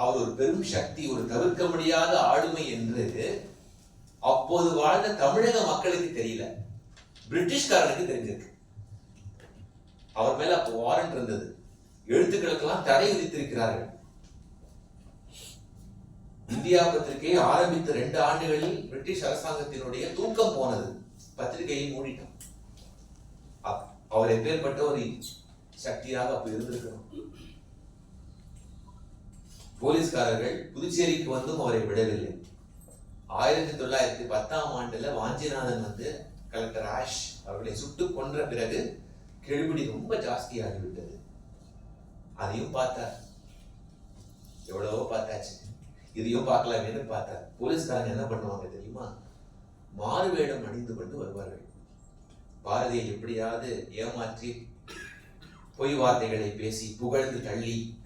அவர் ஒரு பெரும் சக்தி ஒரு தவிர்க்க முடியாத ஆளுமை என்று அப்போது வாழ்ந்த தமிழக மக்களுக்கு தெரியல. பிரிட்டிஷ்காரனுக்கு தெரிஞ்சிருக்கு. அவர் மேல அப்போ வாரண்ட் இருந்தது. எழுத்துக்களுக்கெல்லாம் தடை விதித்திருக்கிறார்கள். இந்தியா பத்திரிகை ஆரம்பித்த ரெண்டு ஆண்டுகளில் பிரிட்டிஷ் அரசாங்கத்தினுடைய தூக்கம் போனது. பத்திரிகையை மூடிட்டோம் அவர் எப்பேற்பட்ட ஒரு சக்தியாக அப்ப இருந்திருக்கணும். போலீஸ்காரர்கள் புதுச்சேரிக்கு வந்தும் அவரை விடவில்லை. ஆயிரத்தி தொள்ளாயிரத்தி பத்தாம் ஆண்டுல வாஞ்சிநாதன் வந்து கலெக்டர் ஆஷ் அவர்களை சுட்டு கொன்ற பிறகு கெடுபிடி ரொம்ப ஜாஸ்தியாகிவிட்டது. அதையும் பார்த்தார். எவ்வளவோ பார்த்தாச்சு. இதையும் பார்க்கலாமேனு பார்த்தார். போலீஸ்காரங்க என்ன பண்ணுவாங்க தெரியுமா? மாறு வேடம் அணிந்து கொண்டு வருவார்கள். பாரதியை எப்படியாவது ஏமாற்றி பொய் வார்த்தைகளை பேசி புகழ்ந்து தள்ளி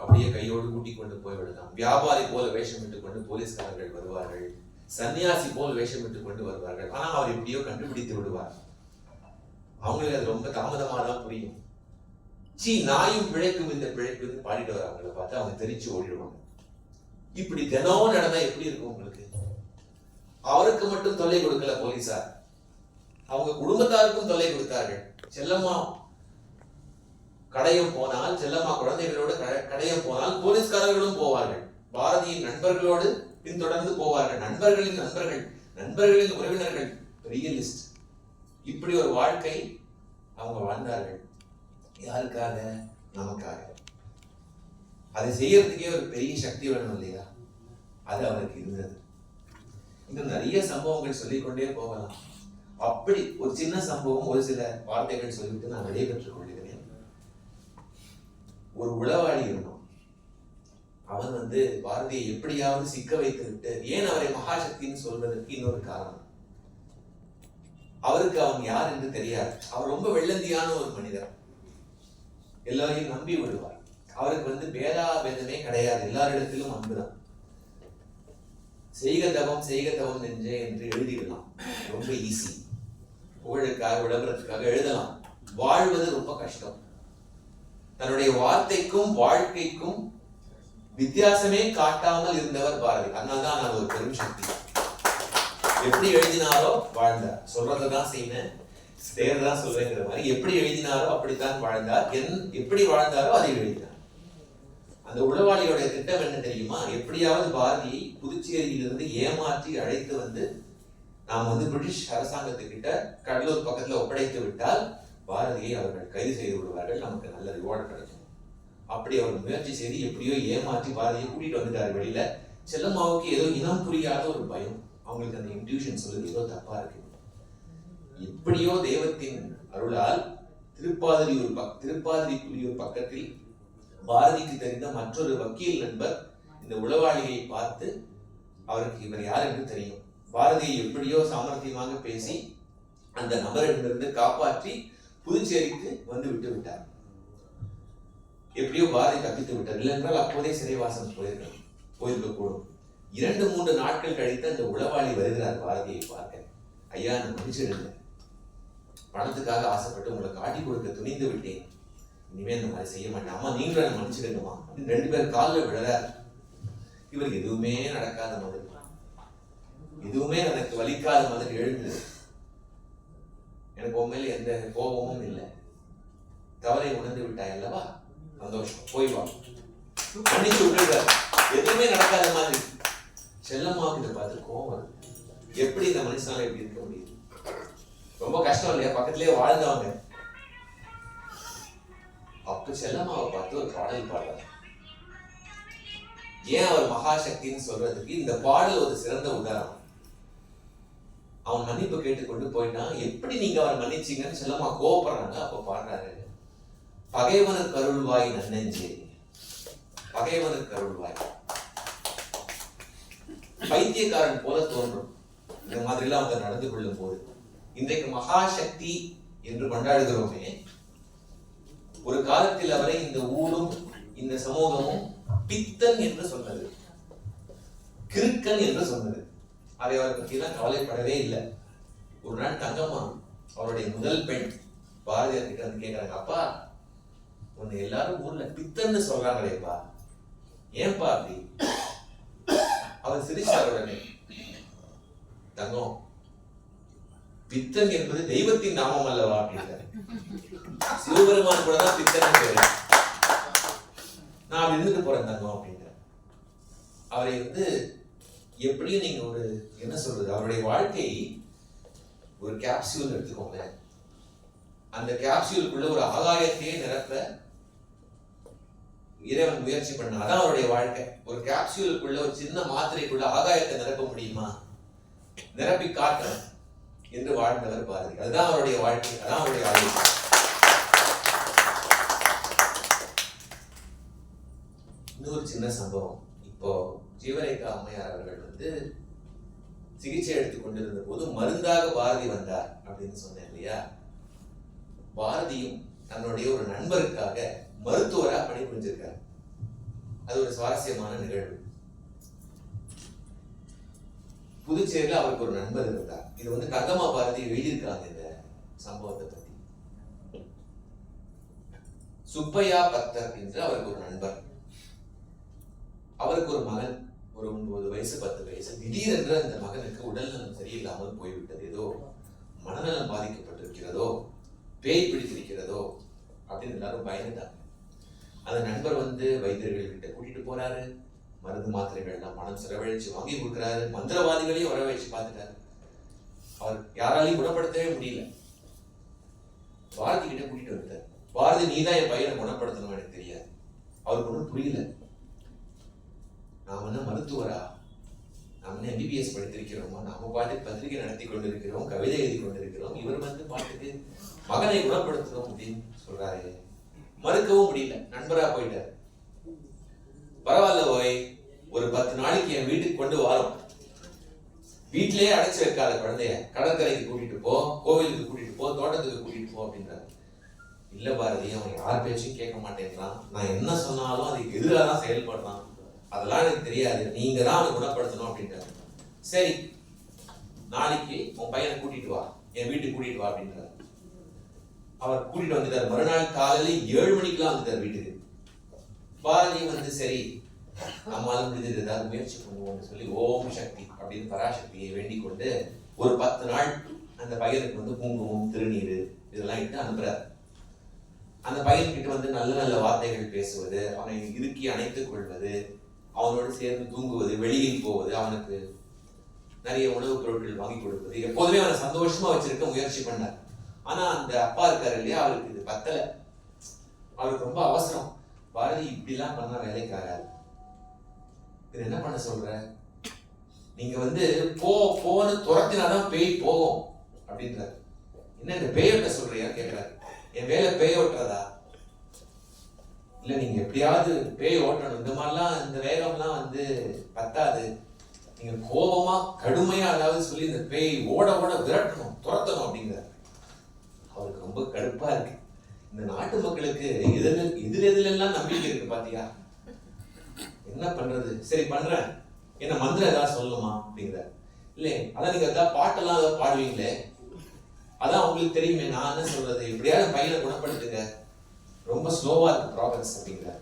அப்படியே கையோடு கூட்டிக் கொண்டு போய்விடலாம். வியாபாரி போல வேஷமிட்டுக் கொண்டு போலீஸ்காரர்கள் வருவார்கள். சன்னியாசி போல் வேஷமிட்டுக் கொண்டு வருவார்கள். ஆனால் அவர் எப்படியோ கண்டுபிடித்து விடுவார். அவங்களுக்கு அது ரொம்ப தாமதமாக தான் புரியும். சீ நாயும் பிழைக்கும் இந்த பிழைப்புன்னு பாடிட்டு வராங்கள பார்த்து அவங்க தெரிச்சு ஓடிடுவாங்க. இப்படி தினமும் நடந்தா எப்படி இருக்கும் உங்களுக்கு? அவருக்கு மட்டும் தொல்லை கொடுக்கல போலீசார் அவங்க குடும்பத்தாருக்கும் தொல்லை கொடுத்தார்கள். செல்லம்மா கடையம் போனால் செல்லம்மா குழந்தைகளோடு கட- கடையம் போனால் போலீஸ்காரர்களும் போவார்கள். பாரதியின் நண்பர்களோடு பின்தொடர்ந்து போவார்கள். நண்பர்களின் நண்பர்கள் நண்பர்களின் உறவினர்கள். பெரிய லிஸ்ட் இப்படி ஒரு வாழ்க்கை அவங்க வாழ்ந்தார்கள். யாருக்காக? நமக்காக. அதை செய்யறதுக்கே ஒரு பெரிய சக்தி வேணும் இல்லையா? அது அவருக்கு இருந்தது. இன்னும் நிறைய சம்பவங்கள் சொல்லிக்கொண்டே போகலாம். அப்படி ஒரு சின்ன சம்பவம் ஒரு சில வார்த்தைகள் சொல்லிவிட்டு நான் விடைபெற்றுக் கொள்கிறேன். ஒரு உளவாளி இருக்கும் அவன் வந்து பாரதியை எப்படியாவது சிக்க வைத்து விட்டு ஏன் அவரை மகாசக்தின்னு சொல்வதற்கு இன்னொரு காரணம்? அவருக்கு அவன் யார் என்று தெரியாது. அவர் ரொம்ப வெள்ளந்தியான ஒரு மனிதர். எல்லாரையும் நம்பி விடுவார். அவருக்கு வந்து பேதா பேதமே கிடையாது. எல்லாரிடத்திலும் அன்புதான். செய்க தவம் செய்க தவம் நெஞ்சே என்று எழுதிடலாம். ரொம்ப ஈஸி புகழுக்காக விளம்பரத்துக்காக எழுதலாம். வாழ்வது ரொம்ப கஷ்டம். தன்னுடைய வார்த்தைக்கும் வாழ்க்கைக்கும் வித்தியாசமே காட்டாமல் இருந்தவர் பாரதி. அதனால்தான் நான் ஒரு பெரும் சக்தி. எப்படி எழுதினாரோ வாழ்ந்தார். சொல்றதுதான் செய்யணும் தேர்தான் சொல்றேங்கிற மாதிரி எப்படி எழுதினாரோ அப்படித்தான் வாழ்ந்தார். என் எப்படி வாழ்ந்தாரோ அதை எழுதினார். அந்த உளவாளியோட திட்டம் என்ன தெரியுமா? எப்படியாவது பாரதியை புதுச்சேரியிலிருந்து ஏமாற்றி அழைத்து வந்து நாம் வந்து பிரிட்டிஷ் அரசாங்கத்துக்கிட்ட கடலூர் பக்கத்துல ஒப்படைத்து விட்டால் பாரதியை அவர்கள் கைது செய்து விடுவார்கள் நமக்கு நல்ல ரிவார்டு கிடைக்கும். அப்படி அவர் முயற்சி செய்து எப்படியோ ஏமாற்றி பாரதியை கூட்டிகிட்டு வந்துட்டார் வெளியில. செல்லம்மாவுக்கு ஏதோ இனம் புரியாத ஒரு பயம். அவங்களுக்கு அந்த இன்ட்யூஷன் சொல்லுது ஏதோ தப்பா இருக்கு. எப்படியோ தெய்வத்தின் அருளால் திருப்பாதிரியூர் பக் திருப்பாதிரிப்புலியூர் பக்கத்தில் பாரதிக்கு தெரிந்த மற்றொரு வக்கீல் நண்பர் இந்த உளவாளியை பார்த்து அவருக்கு இவர் யார் என்று தெரியும். பாரதியை எப்படியோ சாமர்த்தியமாக பேசி அந்த நபரிடமிருந்து காப்பாற்றி புதுச்சேரிக்கு வந்து விட்டு விட்டார். எப்படியோ பாதை தப்பித்து விட்டார். இல்லைன்றால் அப்போதே சிறைவாசம் போயிருக்க போயிருக்க கூடும். இரண்டு மூன்று நாட்கள் கழித்து அந்த உளவாளி வருகிறார் பாரதியை பார்க்க. ஐயா நான் மன்னிச்சிடுங்க. பணத்துக்காக ஆசைப்பட்டு உங்களை காட்டி கொடுக்க துணிந்து விட்டேன். இனிமே இந்த மாதிரி செய்ய மாட்டேன். அம்மா நீங்களும் என்ன மன்னிச்சிடுங்கம்மா. அப்படின்னு ரெண்டு பேர் காலில் விழறார். இவருக்கு எதுவுமே நடக்காத மாதிரி. எதுவுமே எனக்கு வலிக்காத மாதிரி எழுந்தது. எனக்கு உண்மையில எந்த கோபமும் இல்லை. கவலை உணர்ந்து விட்டாய் அல்லவா? சந்தோஷம். போய் வா. மன்னிச்சு விட்டுருக்க எதுவுமே நடக்காத மாதிரி. செல்லம்மா கிட்ட பார்த்து கோவம் வருது. எப்படி இந்த மனுஷனால எப்படி இருக்க முடியுது? ரொம்ப கஷ்டம் இல்லையா? பக்கத்திலே வாழ்ந்தவங்க. அப்ப செல்லம்மாவை பார்த்து ஒரு பாடல் பாடுறாங்க ஏன் அவர் மகாசக்தின்னு சொல்றதுக்கு இந்த பாடல் ஒரு சிறந்த உதாரணம். அவன் மன்னிப்பு கேட்டுக்கொண்டு போயிட்டான். எப்படி நீங்க அவரை மன்னிச்சீங்கன்னு செல்லமா கோவப்படுறாங்க. அப்ப பாடுறாரு. பகைவனுக்கு அருள்வாய் நன்னெஞ்சு பகைவனுக்கு அருள்வாய். பைத்தியக்காரன் போல தோன்றும். இந்த மாதிரிலாம் அவங்க நடந்து கொள்ளும் போது இன்றைக்கு மகாசக்தி என்று கொண்டாடுகிறோமே. ஒரு காலத்தில் அவரை இந்த ஊரும் இந்த சமூகமும் பித்தன் என்று சொன்னது. கிறுக்கன் என்று சொன்னது. அதை அவரை பற்றிலாம் கவலைப்படவே இல்லை. ஒரு நாள் தங்கம்மா அவருடைய முதல் பெண் பாரதியார் கிட்ட வந்து கேட்கறாங்க அப்பா உன்னை எல்லாரும் ஊர்ல பித்தன்னு சொல்றாங்களேப்பா. ஏன்பா அப்படி? அவர் சிரிச்சார் உடனே தங்கம் பித்தன் என்பது தெய்வத்தின் நாமம் அல்லவா? அப்படின்றார். சிவபெருமான் கூட தான் பித்தன் பேரு. நான் அப்படி இருந்துட்டு போறேன் தங்கம் அப்படின்றார். அவரை வந்து எப்படியும் நீங்க ஒரு என்ன சொல்றது அவருடைய வாழ்க்கை ஒரு கேப்சியூல் எடுத்துக்கோங்க அந்த கேப்சியூலுக்குள்ள ஒரு ஆகாயத்தையே நிரப்ப இறைவன் முயற்சி பண்ண அதான் அவருடைய வாழ்க்கை. ஒரு கேப்சியூலுக்குள்ள ஒரு சின்ன மாத்திரைக்குள்ள ஆகாயத்தை நிரப்ப முடியுமா? நிரப்பி காட்டுறேன் என்று வாழ்ந்தவர் பாரதி அதுதான் அவருடைய வாழ்க்கை அதான் அவருடைய வாழ்க்கை. இன்னொரு சின்ன சம்பவம். இப்போ ஜீவரேகா அம்மையார் அவர்கள் வந்து சிகிச்சை எடுத்துக் கொண்டிருந்த போது மருந்தாக பாரதி வந்தார் அப்படின்னு சொன்னேன் இல்லையா? பாரதியும் தன்னுடைய ஒரு நண்பருக்காக மருத்துவரா பணிபுரிஞ்சிருக்கார். அது ஒரு சுவாரஸ்யமான நிகழ்வு. புதுச்சேரியில் அவருக்கு ஒரு நண்பர் இருந்தார். இது வந்து தங்கம்மா பாரதி எழுதியிருக்காங்க இந்த சம்பவத்தை பத்தி. சுப்பையா பக்தர் என்று அவருக்கு ஒரு நண்பர். அவருக்கு ஒரு மகன் ஒரு ஒன்பது வயசு பத்து வயசு திடீரென்று அந்த மகனுக்கு உடல்நலம் சரியில்லாமல் போய்விட்டது. ஏதோ மனநலம் பாதிக்கப்பட்டிருக்கிறதோ பேய் பிடித்திருக்கிறதோ அப்படின்னு எல்லாரும் பயந்துட்டாங்க. அந்த நண்பர் வந்து வைத்தியர்கள் கிட்ட கூட்டிட்டு போறாரு. மருந்து மாத்திரைகள் எல்லாம் பணம் செலவழிச்சு வாங்கி கொடுக்குறாரு. மந்திரவாதிகளையும் வரவழைச்சு பார்த்துட்டாரு. அவர் யாராலையும் குணப்படுத்தவே முடியல. பாரதி கிட்ட கூட்டிட்டு வந்துட்டார். பாரதி நீதான் என் பையனை குணப்படுத்தணும் எனக்கு தெரியாது. அவருக்கு ஒன்றும் புரியல. நாம் மருத்துவரா? நாம் வந்து எம்பிபிஎஸ் படித்திருக்கிறோமா? நாம பாட்டு பத்திரிகை நடத்தி கொண்டிருக்கிறோம் கவிதை எழுதி கொண்டிருக்கிறோம். இவர் வந்து பாட்டுக்கு மகனை குணப்படுத்தணும் அப்படின்னு சொல்றாரு. மறுக்கவும் முடியல. நண்பரா போயிட்டார். பரவாயில்ல ஓய் ஒரு பத்து நாளைக்கு என் வீட்டுக்கு கொண்டு வரோம். வீட்டிலேயே அடைச்சு வைக்காத குழந்தைய கடற்கரைக்கு கூட்டிட்டு போ கோவிலுக்கு கூட்டிட்டு போ தோட்டத்துக்கு கூட்டிட்டு போ அப்படின்றாரு. இல்ல பாரதி அவன் யார் பேச்சும் கேட்க மாட்டேன்றான் நான் என்ன சொன்னாலும் அதுக்கு எதிராக தான் செயல்படுறான். அதெல்லாம் எனக்கு தெரியாது. நீங்க தான் அதை குணப்படுத்தணும் அப்படின்றாரு சரி நாளைக்கு உன் பையனை கூட்டிட்டு வா. என் வீட்டுக்கு கூட்டிட்டு வா அப்படின்றாரு. அவர் கூட்டிட்டு வந்துட்டார். மறுநாள் காலையில ஏழு மணிக்கெல்லாம் வந்துட்டார் வீட்டுக்கு. பாரதி வந்து சரி. நம்மளால முடிஞ்சது ஏதாவது முயற்சி பண்ணுவோம்னு சொல்லி ஓம் சக்தி அப்படின்னு பராசக்தியை வேண்டிக் கொண்டு ஒரு பத்து நாள் அந்த பையனுக்கு வந்து குங்குமம் திருநீர் இதெல்லாம் இட்டு அனுப்புறாரு. அந்த பையன்கிட்ட வந்து நல்ல நல்ல வார்த்தைகள் பேசுவது அவனை இறுக்கி அணைத்துக் கொள்வது அவனோடு சேர்ந்து தூங்குவது வெளியில் போவது அவனுக்கு நிறைய உணவுப் பொருட்கள் வாங்கி கொடுப்பது. எப்போதுமே அவனை சந்தோஷமா வச்சிருக்க முயற்சி பண்ணார். ஆனா அந்த அப்பா இருக்காரு இல்லையா அவருக்கு இது பத்தல. அவருக்கு ரொம்ப அவசரம். பாரதி இப்படிலாம் பண்ணா வேலைக்கு இது என்ன பண்ண சொல்ற? நீங்க வந்து போ போன்னு துரத்தினாதான் பேய் போகும் அப்படின்றாரு. என்ன இந்த பேயோட்ட சொல்றியா? கேட்கிறாரு என் வேலை பேய் ஓட்டுறதா? இல்லை நீங்கள் எப்படியாவது பேய் ஓட்டணும். இந்த மாதிரிலாம் இந்த வேகம்லாம் வந்து பத்தாது. நீங்கள் கோபமாக கடுமையாக அதாவது சொல்லி இந்த பேய் ஓட ஓட விரட்டணும் துரத்தணும் அப்படிங்கிறார் அவருக்கு ரொம்ப கடுப்பாக இருக்கு. இந்த நாட்டு மக்களுக்கு எதிர் எதுல எதுல நம்பிக்கை இருக்கு பாத்தியா? என்ன பண்ணுறது சரி பண்ணுறேன் என்ன மந்திரம் ஏதாவது சொல்லணுமா அப்படிங்கிறார் இல்லை அதான் நீங்கள் ஏதாவது பாட்டெல்லாம் ஏதாவது பாடுவீங்களே. அதான் உங்களுக்கு தெரியுமே நான் என்ன சொல்றது? எப்படியாவது பையனை குணப்படுத்துங்க. ரொம்ப ஸ்லோவாக இருக்குது ப்ராக்ரஸ் அப்படிங்கிறார்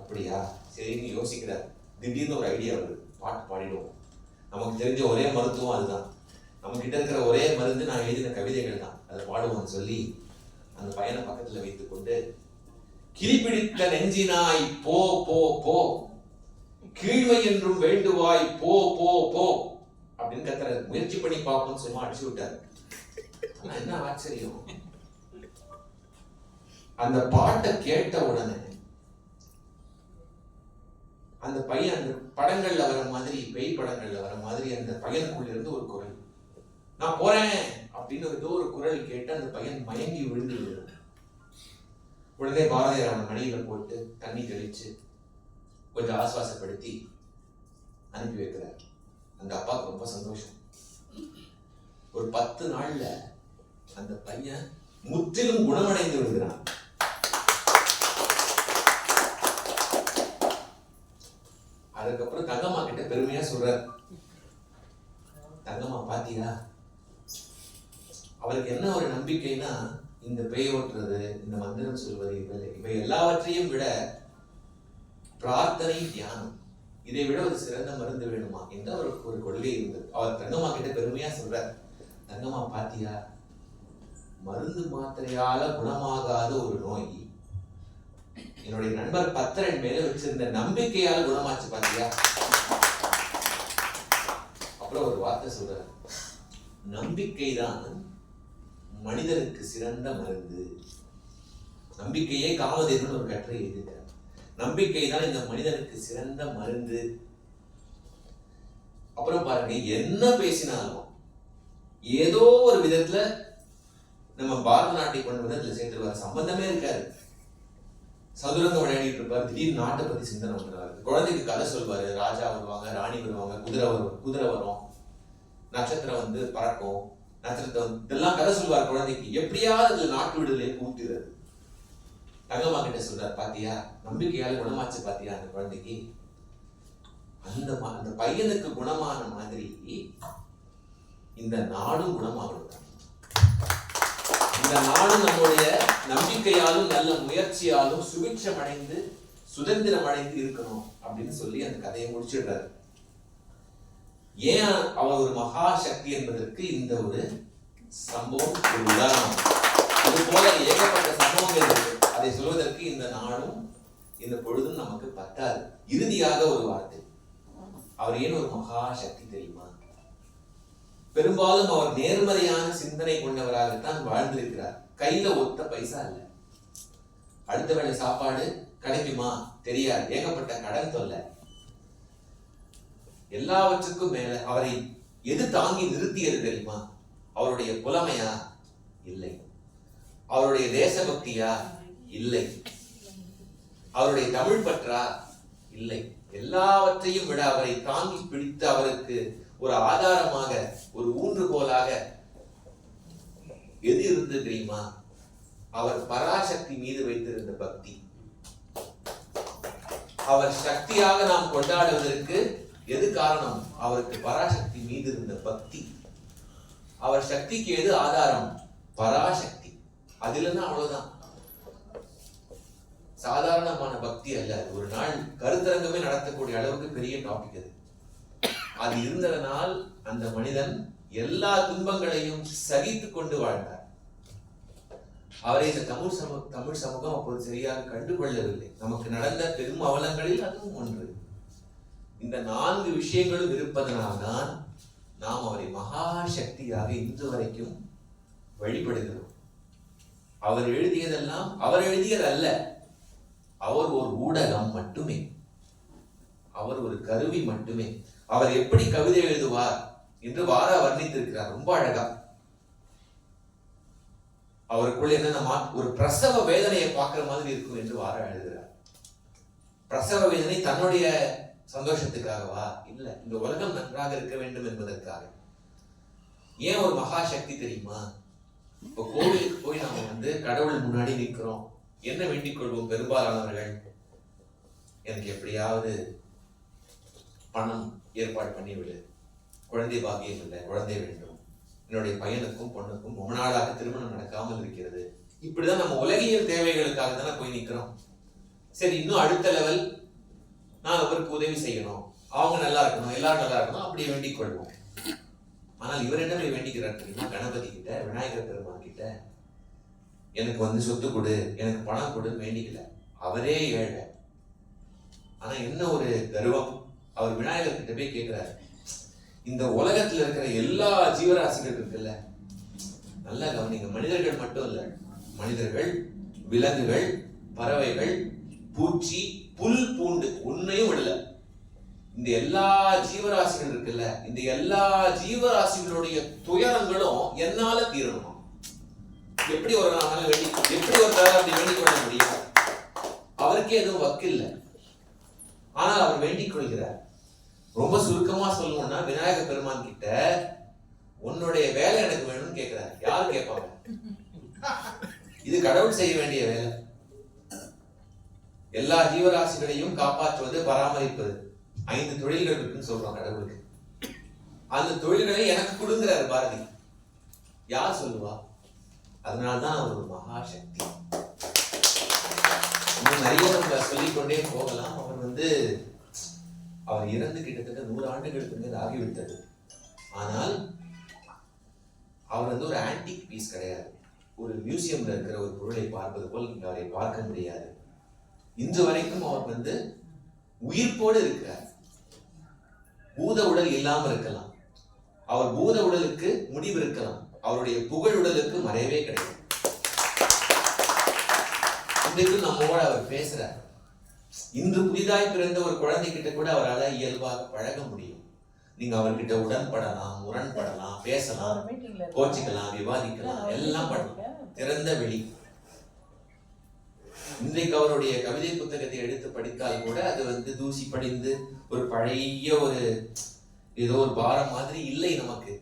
அப்படியா? சரின்னு யோசிக்கிறார் திடீர்னு ஒரு ஐடியா வருது. பாட்டு பாடிடுவோம். நமக்கு தெரிஞ்ச ஒரே மருத்துவம் அதுதான். நம்ம கிட்ட இருக்கிற ஒரே மருந்து நான் எழுதின கவிதைகள் தான். அதை பாடுவோம்னு சொல்லி அந்த பையனை பக்கத்தில் வைத்துக்கொண்டு கிளிபிடித்த நெஞ்சினாய் போ போ போ. கீழ்மை என்றும் வேண்டுவாய் போ போ போ. அப்படின்னு கத்துற முயற்சி பண்ணி பார்ப்போம்னு சும்மா அடிச்சு விட்டாரு. என்ன ஆச்சரியம்? அந்த பாட்டை கேட்ட உடனே அந்த பையன் அந்த படங்கள்ல வர மாதிரி பெய் படங்கள்ல வர மாதிரி அந்த பையனுக்குள்ள இருந்து ஒரு குரல் நான் போறேன் அப்படின்னு ஏதோ ஒரு குரல் கேட்டு அந்த பையன் மயங்கி விழுந்து விடுறான் உடனே பாரதியார் அவன் மடியில போட்டு தண்ணி தெளிச்சு கொஞ்சம் ஆசுவாசப்படுத்தி அனுப்பி வைக்கிறார். அந்த அப்பாவுக்கு ரொம்ப சந்தோஷம். ஒரு பத்து நாள்ல அந்த பையன் முற்றிலும் குணமடைந்து விடுகிறான் அதுக்கப்புறம் தங்கம்மா கிட்ட பெருமையா சொல்றார். தங்கம்மா பாத்தியா? அவளுக்கு என்ன ஒரு நம்பிக்கைனா இந்த பேய் ஓட்டுறது இந்த மந்திரம் சொல்வது இவை இவை எல்லாவற்றையும் விட பிரார்த்தனை தியானம். இதை விட ஒரு சிறந்த மருந்து வேணுமா? என்ற ஒரு ஒரு கொள்கை இருந்தது. அவர் தங்கம்மா கிட்ட பெருமையா சொல்ற தங்கம்மா பாத்தியா? மருந்து மாத்திரையால குணமாகாத ஒரு நோய் என்னுடைய நண்பர் பத்திரன் மேல வச்சிருந்த நம்பிக்கையால குணமாச்சு பாத்தியா? அப்புறம் ஒரு வார்த்தை சொல்ற நம்பிக்கை தான் மனிதனுக்கு சிறந்த மருந்து. நம்பிக்கையே காமதேவன் ஒரு கட்டுரை எழுதிட்டார் நம்பிக்கை தான் இந்த மனிதனுக்கு சிறந்த மருந்து. அப்புறம் பாருங்க என்ன பேசினாலும் ஏதோ ஒரு விதத்துல நம்ம பாரத நாட்டை கொண்டு வந்து அதுல சேர்த்துருவார் சம்பந்தமே இருக்காது. சதுரங்க விளையாடிட்டு இருப்பார். திடீர்னு நாட்டை பத்தி சிந்தனை பண்ணுவாரு குழந்தைக்கு கதை சொல்வாரு. ராஜா வருவாங்க ராணி வருவாங்க குதிரை வரும் குதிரை வரும். நட்சத்திரம் வந்து பறக்கும். நட்சத்திரத்தை வந்து இதெல்லாம் கதை சொல்வார் குழந்தைக்கு. எப்படியாவது அதுல நாட்டு விடுதலையை கூட்டுறது தங்கம்மா கிட்ட சொல்றாரு பாத்தியா நம்பிக்கையால குணமாச்சு பாத்தியா? அந்த குழந்தைக்கு. அந்த அந்த பையனுக்கு குணமான மாதிரி இந்த நாடும் குணமாகணும் இந்த நாடும் நம்முடைய நம்பிக்கையாலும் நல்ல முயற்சியாலும் சுபிட்சம் அடைந்து சுதந்திரம் அடைந்து இருக்கணும் அப்படின்னு சொல்லி அந்த கதையை முடிச்சிடுறாரு. ஏன் அவர் ஒரு மகா சக்தி என்பதற்கு இந்த ஒரு சம்பவம் ஒரு உதாரணம். அது போல ஏகப்பட்ட சம்பவங்கள் இருக்கு. அதை சொல்வதற்கு இந்த நாளும் இந்த பொழுதும் நமக்கு பத்தாது. இறுதியாக ஒரு வார்த்தை. அவர் ஏன் ஒரு மகா சக்தி தெரியுமா? பெரும்பாலும் அவர் நேர்மறையான சிந்தனை கொண்டவராகத்தான் வாழ்ந்திருக்கிறார். கையில ஒத்த பைசா இல்ல. அடுத்த வேலை சாப்பாடு கிடைக்குமா? தெரியாது. ஏகப்பட்ட கடன் தொல்லை. எல்லாவற்றுக்கும் மேல அவரை எது தாங்கி நிறுத்தியது தெரியுமா? அவருடைய புலமையா? இல்லை. அவருடைய தேசபக்தியா? இல்லை. அவருடைய தமிழ் பற்றா? இல்லை. எல்லாவற்றையும் விட அவரை தாங்கி பிடித்து அவருக்கு ஒரு ஆதாரமாக ஒரு ஊன்றுகோலாக எது இருந்தது தெரியுமா? அவர் பராசக்தி மீது வைத்திருந்த பக்தி. அவர் சக்தியாக நாம் கொண்டாடுவதற்கு எது காரணம்? அவருக்கு பராசக்தி மீது இருந்த பக்தி. அவர் சக்திக்கு எது ஆதாரம்? பராசக்தி. அதுலன்னா அவ்வளவுதான். சாதாரணமான பக்தி அல்ல. ஒரு நாள் கருத்தரங்கமே நடத்தக்கூடிய அளவுக்கு பெரிய டாபிக் அது. அது இருந்ததனால் அந்த மனிதன் எல்லா துன்பங்களையும் சகித்து கொண்டு வாழ்ந்தார். அவரை இந்த தமிழ் சமூக தமிழ் சமூகம் அப்போது சரியாக கண்டுகொள்ளவில்லை. நமக்கு நடந்த பெரும் அவலங்களில் அதுவும் ஒன்று. இந்த நான்கு விஷயங்களும் இருப்பதனால்தான் நாம் அவரை மகா சக்தியாக இன்று வரைக்கும் வழிபடுகிறோம். அவர் எழுதியதெல்லாம் அவர் எழுதியது அல்ல அவர் ஒரு ஊடகம் மட்டுமே. அவர் ஒரு கருவி மட்டுமே. அவர் எப்படி கவிதை எழுதுவார் என்று வாரா வர்ணித்திருக்கிறார். ரொம்ப அழகா. அவருக்குள்ள என்னென்ன மா- ஒரு பிரசவ வேதனையை பார்க்கிற மாதிரி இருக்கும் என்று வாரா எழுதுகிறார். பிரசவ வேதனை தன்னுடைய சந்தோஷத்துக்காகவா? இல்லை இந்த உலகம் நன்றாக இருக்க வேண்டும் என்பதற்காக. ஏன் ஒரு மகா சக்தி தெரியுமா? இப்போ கோவிலுக்கு போய் நாம வந்து கடவுள் முன்னாடி நிற்கிறோம். என்ன வேண்டிக் கொள்வோம் பெரும்பாலானவர்கள்? எனக்கு எப்படியாவது பணம் ஏற்பாடு பண்ணிவிடு. குழந்தை பாக்கியம் இல்லை குழந்தை வேண்டும். என்னுடைய பையனுக்கும் பொண்ணுக்கும் ரொம்ப நாளாக திருமணம் நடக்காமல் இருக்கிறது. இப்படிதான் நம்ம உலகியல் தேவைகளுக்காக தானே போய் நிற்கிறோம் சரி இன்னும் அடுத்த லெவல் நான் அவருக்கு உதவி செய்யணும். அவங்க நல்லா இருக்கணும் எல்லாரும் நல்லா இருக்கணும் அப்படியே வேண்டிக் கொள்வோம். ஆனால் இவர் என்ன போய் வேண்டிக்கிறார் தெரியுமா? கணபதி கிட்ட விநாயகர் பெருமான் கிட்ட? எனக்கு வந்து சொத்து கொடு எனக்கு பணம் கொடுன்னு வேண்டிக்கல. அவரே ஏழை. ஆனா என்ன ஒரு கர்வம்? அவர் விநாயகர் கிட்ட போய் கேட்கிறாரு இந்த உலகத்துல இருக்கிற எல்லா ஜீவராசிகள் இருக்குல்ல நல்லா கவனிங்க. மனிதர்கள் மட்டும் இல்ல மனிதர்கள் விலங்குகள் பறவைகள் பூச்சி புல் பூண்டு உன்னையும் விடல. இந்த எல்லா ஜீவராசிகள் இருக்குல்ல இந்த எல்லா ஜீவராசிகளுடைய துயரங்களும் என்னால தீரணுமா? எப்படி ஒரு நாள் வேண்டி எப்படி ஒரு அப்படி வேண்டிக் கொள்ள முடியும்? அவருக்கே எதுவும் வக்கில்லை. ஆனால் அவர் வேண்டிக் கொள்கிறார். ரொம்ப சுருக்கமா சொல்லணும்னா விநாயக பெருமான் கிட்ட உன்னுடைய வேலை எனக்கு வேணும்னு கேட்கிறாரு யார் கேட்பாங்க இது கடவுள் செய்ய வேண்டிய வேலை. எல்லா ஜீவராசிகளையும் காப்பாற்றுவது பராமரிப்பது. ஐந்து தொழில்கள் இருக்குன்னு சொல்றோம் கடவுளுக்கு. அந்த தொழில்களை எனக்கு கொடுங்கிறார் பாரதி. யார் சொல்லுவா? அதனால்தான் அவர் ஒரு மகாசக்தி. இன்னும் நிறைய நம்ம சொல்லிக்கொண்டே போகலாம். அவர் வந்து அவர் இறந்து கிட்டத்தட்ட நூறு ஆண்டுகளுக்கு மேல் ஆகிவிட்டது. ஆனால் அவர் வந்து ஒரு ஆன்டிக் பீஸ் கிடையாது. ஒரு மியூசியம்ல இருக்கிற ஒரு பொருளை பார்ப்பது போல் நீங்கள் அவரை பார்க்க முடியாது. இன்று வரைக்கும் அவர் வந்து உயிர்ப்போடு இருக்கிறார். பூத உடல் இல்லாம இருக்கலாம். அவர் பூத உடலுக்கு முடிவு இருக்கலாம். அவருடைய புகழ் உடலுக்கு மறையவே கிடையாது. இன்றைக்கு நம்மோட அவர் பேசுறார். இன்று புதிதாய் பிறந்த ஒரு குழந்தை கிட்ட கூட அவரால் இயல்பாக பழக முடியும். நீங்க அவர்கிட்ட உடன்படலாம் முரண்படலாம் பேசலாம் கோச்சிக்கலாம் விவாதிக்கலாம் எல்லாம் பண்ணலாம் திறந்த வெளி. இன்றைக்கு அவருடைய கவிதை புத்தகத்தை எடுத்து படித்தால் கூட அது வந்து தூசி படிந்து ஒரு பழைய ஒரு ஏதோ ஒரு பாரம் மாதிரி இல்லை நமக்கு.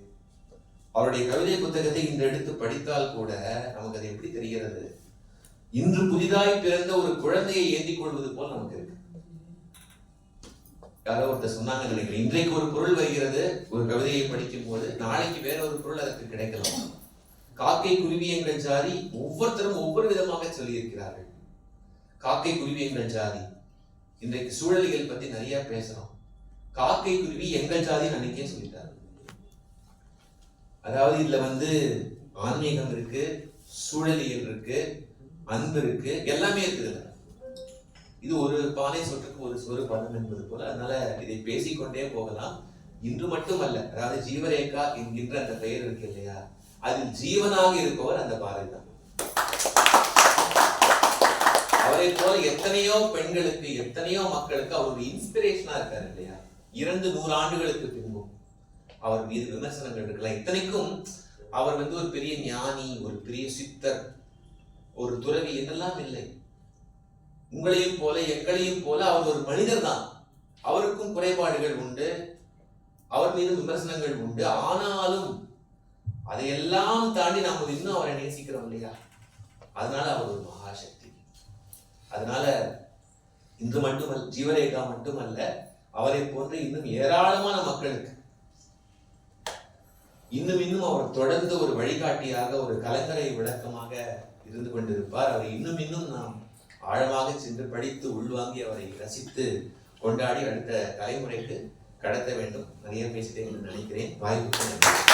அவருடைய கவிதை புத்தகத்தை இன்று எடுத்து படித்தால் கூட நமக்கு அது எப்படி தெரிகிறது? இன்று புதிதாய் பிறந்த ஒரு குழந்தையை ஏந்தி கொள்வது போல் நமக்கு இருக்கு. யாரோ ஒருத்தர் சொன்னாங்க நினைக்கிறேன். இன்றைக்கு ஒரு பொருள் வருகிறது. ஒரு கவிதையை படிக்கும் போது நாளைக்கு வேற ஒரு பொருள் அதற்கு கிடைக்கலாம். காக்கை குருவி எங்கள் ஜாதி ஒவ்வொருத்தரும் ஒவ்வொரு விதமாக சொல்லியிருக்கிறார்கள். காக்கை குருவி எங்கள் ஜாதி. இன்றைக்கு சூழலிகள் பத்தி நிறைய பேசுறோம். காக்கை குருவி எங்கள் ஜாதி அன்னைக்கே சொல்லிட்டாரு அதாவது இதுல வந்து ஆன்மீகம் இருக்கு சூழலியல் இருக்கு அன்பு இருக்கு எல்லாமே இருக்குது இது ஒரு பானை சொட்டுக்கு ஒரு சொரு பதம் என்பது போல. அதனால இதை பேசிக்கொண்டே போகலாம். இன்று மட்டுமல்ல அதாவது ஜீவரேகா என்கின்ற அந்த பெயர் இருக்கு இல்லையா? அதில் ஜீவனாக இருப்பவர் அந்த பாரதி தான். அவரை போல எத்தனையோ பெண்களுக்கு எத்தனையோ மக்களுக்கு அவர் ஒரு இன்ஸ்பிரேஷனா இருக்காரு இல்லையா? இரண்டு நூறு ஆண்டுகளுக்கு பின்பும் அவர் மீது விமர்சனங்கள் இருக்கலாம். இத்தனைக்கும் அவர் வந்து ஒரு பெரிய ஞானி ஒரு பெரிய சித்தர் ஒரு துறவி என்னெல்லாம் இல்லை. உங்களையும் போல எங்களையும் போல அவர் ஒரு மனிதர் தான். அவருக்கும் குறைபாடுகள் உண்டு. அவர் மீது விமர்சனங்கள் உண்டு. ஆனாலும் அதையெல்லாம் தாண்டி நாம் இன்னும் அவரை நேசிக்கிறோம் இல்லையா? அதனால அவர் ஒரு மகாசக்தி. அதனால இன்று மட்டுமல்ல ஜீவரேகா மட்டுமல்ல அவரை போன்று இன்னும் ஏராளமான மக்களுக்கு இன்னும் இன்னும் அவர் தொடர்ந்து ஒரு வழிகாட்டியாக ஒரு கலங்கரை விளக்கமாக இருந்து கொண்டிருப்பார். அவரை இன்னும் இன்னும் நாம் ஆழமாக சென்று படித்து உள்வாங்கி அவரை ரசித்து கொண்டாடி அடுத்த தலைமுறைக்கு கடத்த வேண்டும். நிறைய பேசிட்டேன் என்று நினைக்கிறேன். வாய்ப்புக்கு நன்றி